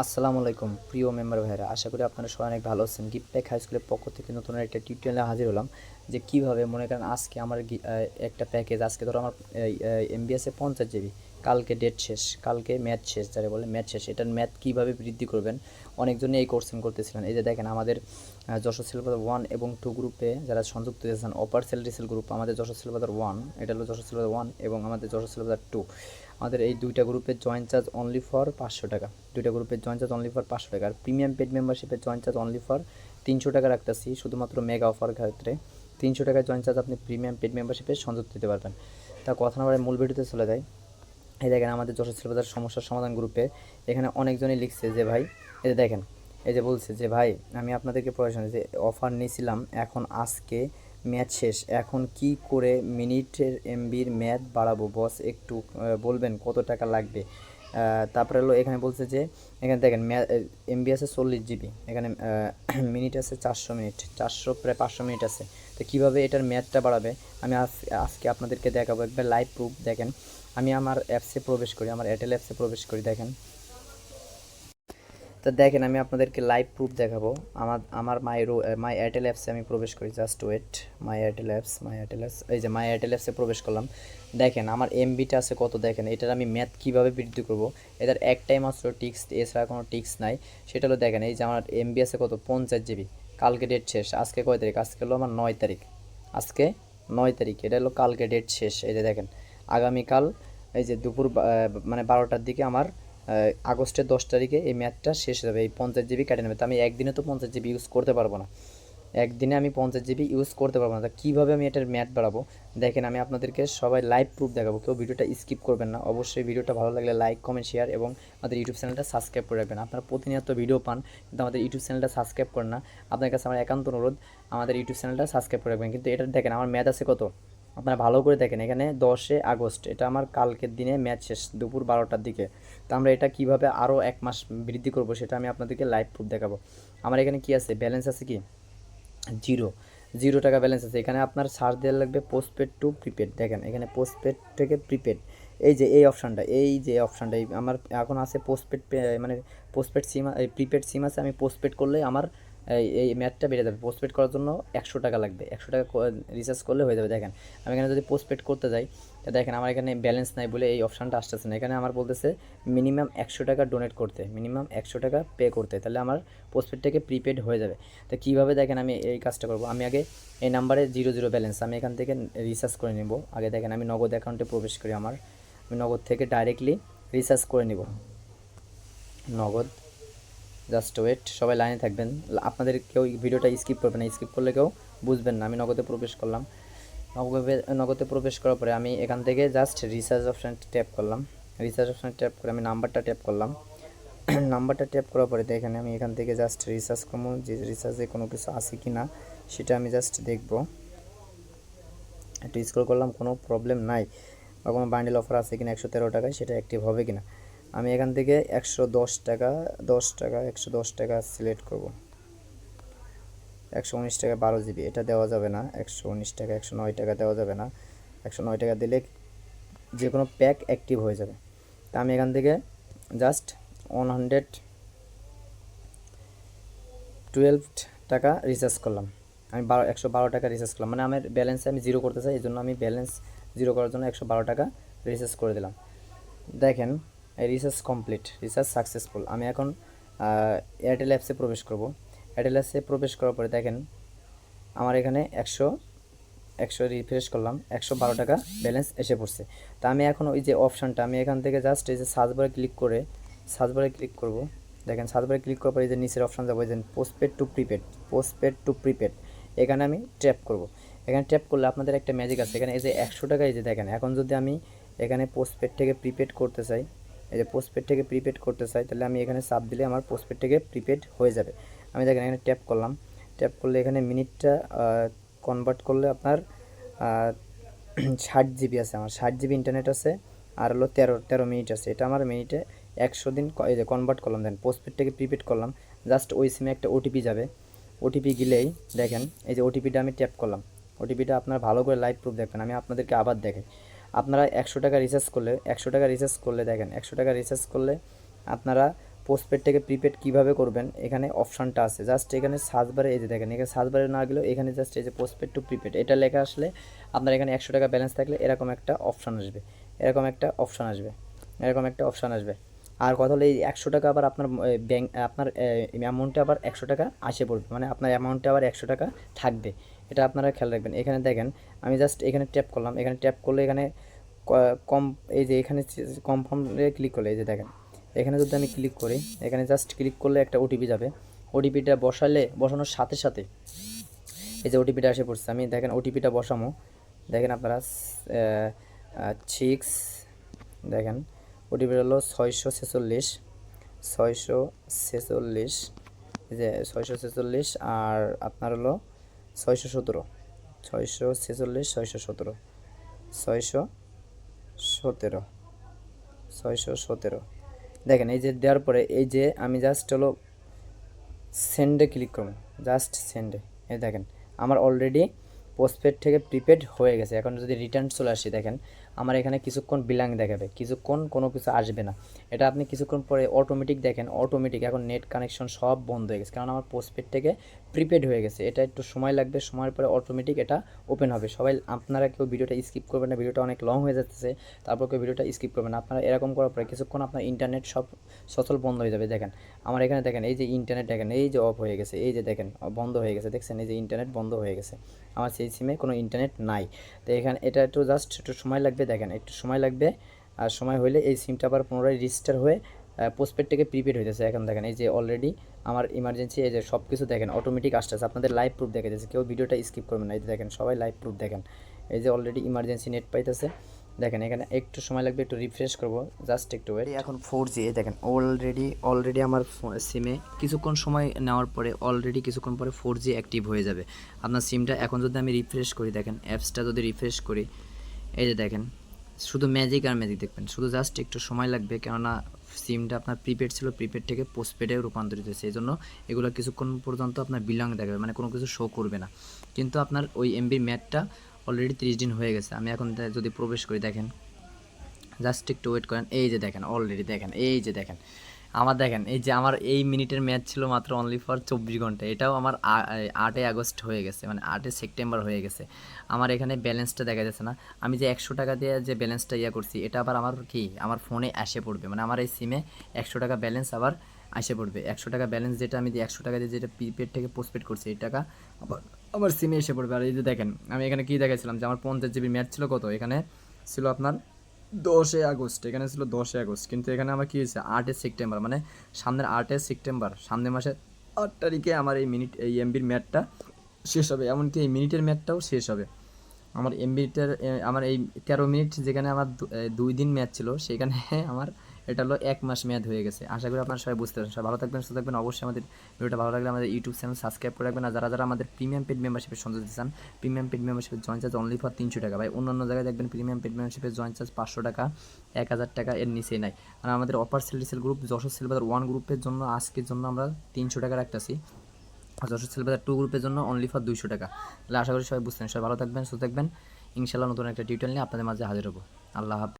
আসসালামু আলাইকুম, প্রিয় মেম্বার ভাইরা আশা করি আপনারা সবাই অনেক ভালো আছেন। গিফট প্যাক হাই স্কুলের পক্ষ থেকে নতুন একটা টিউটোরিয়ালে হাজির হলাম যে কীভাবে মনে করেন আজকে আমার একটা প্যাকেজ আজকে ধরো আমার এমবিএসে পঞ্চাশ জিবি কালকে ডেট শেষ, কালকে ম্যাথ শেষ, যারা বলে ম্যাথ শেষ। এটার ম্যাথ কীভাবে বৃদ্ধি করবেন? অনেকজনই এই কোর্সিং করতেছিলেন। এই যে দেখেন, আমাদের যশোর সিলবাদার ওয়ান এবং টু গ্রুপে যারা সংযুক্ত হয়েছেন অপার সেল রিসেল গ্রুপ আমাদের যশোর সিলবাদার ওয়ান এটা হলো যশোর সিলবাদার ওয়ান এবং আমাদের যশোর সিলবাদার টু আমাদের এই দুইটা গ্রুপের জয়েন্ট চার্জ অনলি ফর পাঁচশো টাকা। দুইটা গ্রুপের জয়েন্ট চার্জ অনলি ফর পাঁচশো টাকা। আর প্রিমিয়াম পেড মেম্বারশিপের জয়েন্ট চার্জ অনলি ফর তিনশো টাকা রাখতেছি, শুধুমাত্র মেগা অফার ক্ষেত্রে। তিনশো টাকার জয়েন্ট চার্জ আপনি প্রিমিয়াম পেড মেম্বারশিপে সংযুক্ত দিতে পারবেন। তা কথা না মূল ভিডিওতে চলে যায় এই দেখেন আমাদের যশোর সিলবাজার সমস্যার সমাধান গ্রুপে এখানে অনেকজনই লিখছে যে, ভাই, এই যে দেখেন, এই যে বলছে যে, ভাই, আমি আপনাদেরকে প্রয়োজন যে অফার নিয়েছিলাম, এখন আজকে ম্যাচ শেষ। এখন কি করে মিনিটের এমবির ম্যাচ বাড়াবো? বস, একটু বলবেন কত টাকা লাগবে? তারপরে হলো এখানে বলছে যে, এখানে দেখেন এমবি আছে চল্লিশ জিবি। এখানে মিনিট আছে চারশো মিনিট। চারশো, প্রায় পাঁচশো মিনিট আছে। তো কীভাবে এটার ম্যাচটা বাড়াবে? আমি আজ- আজকে আপনাদেরকে দেখাবো। একবার লাইভ প্রুফ দেখেন। আমি আমার অ্যাপসে প্রবেশ করি, আমার এয়ারটেল অ্যাপসে প্রবেশ করি, দেখেন। তো দেখেন, আমি আপনাদেরকে লাইভ প্রুফ দেখাবো। আমার আমার মাই মাই এয়ারটেল অ্যাপসে আমি প্রবেশ করি just wait my Airtel apps my Airtel apps এই যে মাই এয়ারটেল অ্যাপসে প্রবেশ করলাম। দেখেন, আমার এমবিটা আছে কত দেখেন, এটার আমি ম্যাথ কীভাবে বৃদ্ধি করব? এটার একটাই মাত্র টিক্স, এছাড়া কোনো টিক্স নাই। সেটা হলো দেখেন, এই যে আমার এমবি আছে কত, পঞ্চাশ জিবি কালকে ডেট শেষ, আজকে কয় তারিখ? আজকে হলো আমার নয় তারিখ। আজকে নয় তারিখ, এটা হলো কালকে ডেট শেষ। এই যে দেখেন, আগামীকাল, এই যে দুপুর মানে বারোটার দিকে আমার আগস্টের দশ তারিখে এই ম্যাথটা শেষ হয়ে যাবে, এই পঞ্চাশ জিবি কেটে নেবে। তো আমি একদিনে তো পঞ্চাশ জিবি ইউজ করতে পারব না। একদিনে আমি পঞ্চাশ জিবি ইউজ করতে পারব না। তা কীভাবে আমি এটার ম্যাথ বাড়াবো? দেখেন, আমি আপনাদেরকে সবাই লাইভ প্রুফ দেখাবো, কেউ ভিডিওটা স্কিপ করবেন না। অবশ্যই ভিডিওটা ভালো লাগলে লাইক কমেন্ট শেয়ার এবং আমাদের ইউটিউব চ্যানেলটা সাবস্ক্রাইব করে রাখবেন। আপনারা প্রতিনিয়ত ভিডিও পান, কিন্তু আমাদের ইউটিউব চ্যানেলটা সাবস্ক্রাইব করেন না। আপনার কাছে আমার একান্ত অনুরোধ, আমাদের ইউটিউব চ্যানেলটা সাবস্ক্রাইব করে রাখবেন। কিন্তু এটা দেখেন, আমার ম্যাথ আছে কত? আপনারা ভালো করে দেখেন, এখানে দশে আগস্ট, এটা আমার কালকের দিনে ম্যাচ শেষ, দুপুর বারোটার দিকে। তো আমরা এটা কীভাবে আরও এক মাস বৃদ্ধি করব সেটা আমি আপনাদেরকে লাইভ প্রুফ দেখাবো। আমার এখানে কি আছে? ব্যালেন্স আছে কি? জিরো জিরো টাকা ব্যালেন্স আছে। এখানে আপনার সার্চ দেওয়া লাগবে পোস্টপেড টু প্রিপেড দেখেন, এখানে পোস্টপেড থেকে প্রিপেড এই যে, এই অপশানটা এই যে অপশানটা আমার এখন আছে পোস্টপেড মানে পোস্টপেড সিম এই প্রিপেড সিম আছে, আমি পোস্টপেড করলে আমার এই ম্যাথটা বেড়ে যাবে পোস্টপেড করার জন্য একশো টাকা লাগবে। একশো টাকা রিচার্জ করলে হয়ে যাবে। দেখেন, আমি এখানে যদি পোস্টপেড করতে যাই দেখেন আমার এখানে ব্যালেন্স নাই বলে এই অপশানটা আসতেছে না। এখানে আমার বলতেছে মিনিমাম একশো টাকা ডোনেট করতে মিনিমাম একশো টাকা পে করতে, তাহলে আমার পোস্টপেড থেকে প্রিপেড হয়ে যাবে। তো কীভাবে দেখেন আমি এই কাজটা করব? আমি আগে এই নাম্বারে জিরো জিরো ব্যালেন্স আমি এখান থেকে রিচার্জ করে নেব। আগে দেখেন আমি নগদ অ্যাকাউন্টে প্রবেশ করি আমার। আমি নগদ থেকে ডাইরেক্টলি রিচার্জ করে নিব। নগদ জাস্ট ওয়েট সবাই লাইনে থাকবেন। আপনাদের কেউ ভিডিওটা স্কিপ করবে না স্কিপ করলে কেউ বুঝবেন না, আমি নগদে প্রবেশ করলাম। নগদে প্রবেশ করার পরে আমি এখান থেকে জাস্ট রিচার্জ অপশান ট্যাপ করলাম। রিচার্জ অপশান ট্যাপ করে আমি নাম্বারটা ট্যাপ করলাম। নাম্বারটা ট্যাপ করার পরে দেখেন আমি এখান থেকে জাস্ট রিচার্জ করব, যে রিচার্জে কোনো কিছু আছে কি না সেটা আমি জাস্ট দেখব। একটু স্ক্রল করলাম, কোনো প্রবলেম নাই। বা কোনো বান্ডেল অফার আছে কিনা একশো তেরো টাকায়, সেটা অ্যাক্টিভ হবে কিনা। আমি এখান থেকে একশো দশ টাকা দশ টাকা, একশো দশ টাকা সিলেক্ট করব। একশো উনিশ টাকা বারো জিবি, এটা দেওয়া যাবে না। একশো উনিশ টাকা, একশো নয় টাকা দেওয়া যাবে না। একশো নয় টাকা দিলে যে কোনো প্যাক অ্যাক্টিভ হয়ে যাবে। তা আমি এখান থেকে জাস্ট ওয়ান হান্ড্রেড টুয়েলভ টাকা রিচার্জ করলাম। আমি বারো, একশো বারো টাকা রিচার্জ করলাম। মানে আমার ব্যালেন্সে আমি জিরো করতে চাই এই জন্য আমি ব্যালেন্স জিরো করার জন্য একশো বারো টাকা রিচার্জ করে দিলাম। দেখেন রিচার্জ কমপ্লিট রিসার্চ সাকসেসফুল আমি এখন এয়ারটেল অ্যাপসে প্রবেশ করব। এয়ারটেল অ্যাপসে প্রবেশ করার পরে দেখেন, আমার এখানে একশো একশো রিফ্রেশ করলাম, একশো বারো টাকা ব্যালেন্স এসে পড়ছে। তা আমি এখন ওই যে অপশানটা আমি এখান থেকে জাস্ট এই যে সার্চ বারে ক্লিক করে সার্চ বারে ক্লিক করব। দেখেন সার্চ বারে ক্লিক করার পরে যে নিচের অপশান যাব এই যে postpaid to prepaid postpaid to prepaid এখানে আমি ট্যাপ করব। এখানে ট্যাপ করলে আপনাদের একটা ম্যাজিক আছে। এখানে এই যে একশো টাকা এই যে দেখেন, এখন যদি আমি এখানে পোস্টপেড থেকে প্রিপেড করতে চাই এই যে পোস্টপেড থেকে প্রিপেড করতে চাই, তাহলে আমি এখানে চাপ দিলে আমার পোস্টপেড থেকে প্রিপেড হয়ে যাবে। আমি দেখেন এখানে ট্যাপ করলাম। ট্যাপ করলে এখানে মিনিটটা কনভার্ট করলে আপনার ষাট জিবি আছে আমার। ষাট জিবি ইন্টারনেট আছে আর হলো তেরো তেরো মিনিট আছে। এটা আমার মিনিটে একশো দিন এই যে কনভার্ট করলাম। দেন পোস্টপেড থেকে প্রিপেড করলাম। জাস্ট ওই সিমে একটা ওটিপি যাবে। ওটিপি গেলেই দেখেন, এই যে ওটিপিটা আমি ট্যাপ করলাম। ওটিপিটা আপনার ভালো করে লাইভ প্রুফ দেখবেন। আমি আপনাদেরকে আবার দেখাই। আপনারা একশো টাকা রিচার্জ করলে, একশো টাকা রিচার্জ করলে দেখেন, একশো টাকা রিচার্জ করলে আপনারা পোস্টপেড থেকে প্রিপেড কীভাবে করবেন, এখানে অপশানটা আছে। জাস্ট এখানে সার্চ বারে এই যে দেখেন, এখানে সার্চ বারে না গেলেও এখানে জাস্ট এই যে পোস্টপেড টু প্রিপেড এটা লেখা আসলে আপনার এখানে একশো টাকা ব্যালেন্স থাকলে এরকম একটা অপশান আসবে। এরকম একটা অপশান আসবে। এরকম একটা অপশান আসবে। আর কথা হলো এই একশো টাকা আবার আপনার ব্যাংক আপনার অ্যামাউন্টে আবার একশো টাকা আসে পড়বে। মানে আপনার অ্যামাউন্টে আবার একশো টাকা থাকবে। এটা আপনারা খেয়াল রাখবেন। এখানে দেখেন, আমি জাস্ট এখানে ট্যাপ করলাম। এখানে ট্যাপ করলে এখানে কম, এই যে এখানে কনফার্মে ক্লিক করলে, এই যে দেখেন। এখানে যদি আমি ক্লিক করি, এখানে জাস্ট ক্লিক করলে একটা ওটিপি যাবে। ওটিপিটা বসালে, বসানোর সাথে সাথে এই যে ওটিপিটা এসে পড়ছে। আমি দেখেন ওটিপিটা বসামো। দেখেন আপনারা সিক্স দেখেন ওটিপিটা হলো ছয়শো ছেচল্লিশ ছয়শো ছেচল্লিশ যে ছয়শো ছেচল্লিশ, আর আপনার হলো ছয়শো সতেরো। ছয়শো ছেচল্লিশ, ছয়শো সতেরো। ছয়শো সতেরো। ছয়শো সতেরো। দেখেন, এই যে দেওয়ার পরে, এই যে আমি জাস্ট হলো সেন্ডে ক্লিক করব। জাস্ট সেন্ডে এই দেখেন, আমার অলরেডি পোস্টপেড থেকে প্রিপেড হয়ে গেছে। এখন যদি রিটার্ন চলে আসি, দেখেন আমার এখানে কিছুক্ষণ বিলাং দেখাবে। কিছুক্ষণ কোনো কিছু আসবে না। এটা আপনি কিছুক্ষণ পরে অটোমেটিক দেখেন অটোমেটিক এখন নেট কানেকশন সব বন্ধ হয়ে গেছে। কারণ আমার পোস্টপেড থেকে প্রিপেড হয়ে গেছে। এটা একটু সময় লাগবে, সময়ের পরে অটোমেটিক এটা ওপেন হবে। সবাই, আপনারা কেউ ভিডিওটা স্কিপ করবেন না, ভিডিওটা অনেক লং হয়ে যাচ্ছে, তারপর কেউ ভিডিওটা স্কিপ করবেন আপনারা এরকম করার পরে কিছুক্ষণ আপনার ইন্টারনেট সব সচল বন্ধ হয়ে যাবে। দেখেন, আমার এখানে দেখেন, এই যে ইন্টারনেট দেখেন, এই যে অফ হয়ে গেছে, এই যে দেখেন, বন্ধ হয়ে গেছে। দেখছেন, এই যে ইন্টারনেট বন্ধ হয়ে গেছে। আমার সেই সিমে কোনো ইন্টারনেট নাই। তো এখানে এটা একটু জাস্ট একটু সময় লাগবে দেখেন, একটু সময় লাগবে। আর সময় হলে এই সিমটা আবার পুনরায় রেজিস্টার হয়ে পোস্টপেড থেকে প্রিপেড হইতেছে। এখন দেখেন, এই যে অলরেডি আমার ইমার্জেন্সি এই যে সব কিছু দেখেন অটোমেটিক আসতেছে। আপনাদের লাইভ প্রুফ দেখা যাচ্ছে কেউ ভিডিওটা স্কিপ করবেন না। এই যে দেখেন, সবাই লাইভ প্রুফ দেখেন। এই যে অলরেডি ইমার্জেন্সি নেট পাইতেছে। দেখেন, এখানে একটু সময় লাগবে, একটু রিফ্রেশ করব। জাস্ট একটু ওয়েট এখন ফোর জি দেখেন অলরেডি অলরেডি আমার সিমে কিছুক্ষণ সময় নেওয়ার পরে অলরেডি কিছুক্ষণ পরে ফোর জি অ্যাক্টিভ হয়ে যাবে। আপনার সিমটা এখন যদি আমি রিফ্রেশ করি, দেখেন অ্যাপসটা যদি রিফ্রেশ করি এই যে দেখেন, শুধু ম্যাজিক আর ম্যাজিক দেখবেন, শুধু জাস্ট একটু সময় লাগবে, কেননা সিমটা আপনার প্রিপেড ছিল প্রিপেড থেকে পোস্টপেডে রূপান্তরিত হয়েছে, এই জন্য এগুলো কিছুক্ষণ পর্যন্ত আপনার বিলং দেখাবে মানে কোনো কিছু শো করবে না। কিন্তু আপনার ওই এমবির ম্যাটটা অলরেডি তিরিশ দিন হয়ে গেছে, আমি এখন যদি প্রবেশ করি, দেখেন জাস্ট একটু ওয়েট করেন, এই যে দেখেন অলরেডি দেখেন, এই যে দেখেন। আমার দেখেন, এই যে আমার এই মিনিটের ম্যাচ ছিল মাত্র অনলি ফর চব্বিশ ঘণ্টা। এটাও আমার আটই আগস্ট হয়ে গেছে মানে আটই সেপ্টেম্বর হয়ে গেছে। আমার এখানে ব্যালেন্সটা দেখা যাচ্ছে না। আমি যে একশো টাকা দিয়ে যে ব্যালেন্সটা ইয়া করছি, এটা আবার আমার কি? আমার ফোনে আসে পড়বে। মানে আমার এই সিমে একশো টাকা ব্যালেন্স আবার আসে পড়বে। একশো টাকা ব্যালেন্স যেটা আমি একশো টাকা দিয়ে যেটা প্রিপেড থেকে পোস্টপেড করছি, এই টাকা আবার আমার সিমে এসে পড়বে। আর এই যে দেখেন, আমি এখানে কী দেখাচ্ছিলাম যে আমার পঞ্চাশ জিবি ম্যাচ ছিল কত? এখানে ছিল আপনার দশই আগস্ট, এখানে ছিল দশই আগস্ট, কিন্তু এখানে আমার কী হয়েছে? আটই সেপ্টেম্বর মানে সামনের আটই সেপ্টেম্বর, সামনের মাসের আট তারিখে আমার এই মিনিট, এই এমবির ম্যাটটা শেষ হবে, এমনকি এই মিনিটের ম্যাটটাও শেষ হবে। আমার এমবিটার আমার এই তেরো মিনিট যেখানে আমার দুই দিন ম্যাচ ছিল, সেখানে আমার এটা হলো এক মাস মেয়াদ হয়ে গেছে। আশা করি আপনারা সবাই বুঝতে পারছেন। সবাই ভালো থাকবেন, সুস্থ থাকবেন। অবশ্যই আমাদের ভিডিওটা ভালো লাগলে আমাদের ইউটিউব চ্যানেল সাবস্ক্রাইব করে রাখবেন। আর যারা যারা আমাদের প্রিমিয়াম পেড মেম্বারশিপের সংযোগ দিতে চান, প্রিমিয়াম পেড মেম্বারশিপের জয়েন চার্জ অনলি ফর তিনশো টাকা। ভাই অন্যান্য জায়গায় দেখবেন প্রিমিয়াম পেড মেম্বারশিপের জয়েন চার্জ পাঁচশো টাকা, এক হাজার টাকা এর নিচেই নাই। আর আমাদের offer sell sell group Jessore CellBazaar one গ্রুপের জন্য, আজকের জন্য আমরা তিনশো টাকা রাখতেছি। যশোর সেলবাজার টু গ্রুপের জন্য অনলি ফর দুইশো টাকা। তাহলে আশা করি সবাই বুঝতেন সবাই ভালো থাকবেন, সুস্থ থাকবেন। ইনশাল্লাহ নতুন একটা টিউটোরিয়াল নিয়ে আপনাদের মাঝে হাজির হব। আল্লাহ হাফেজ।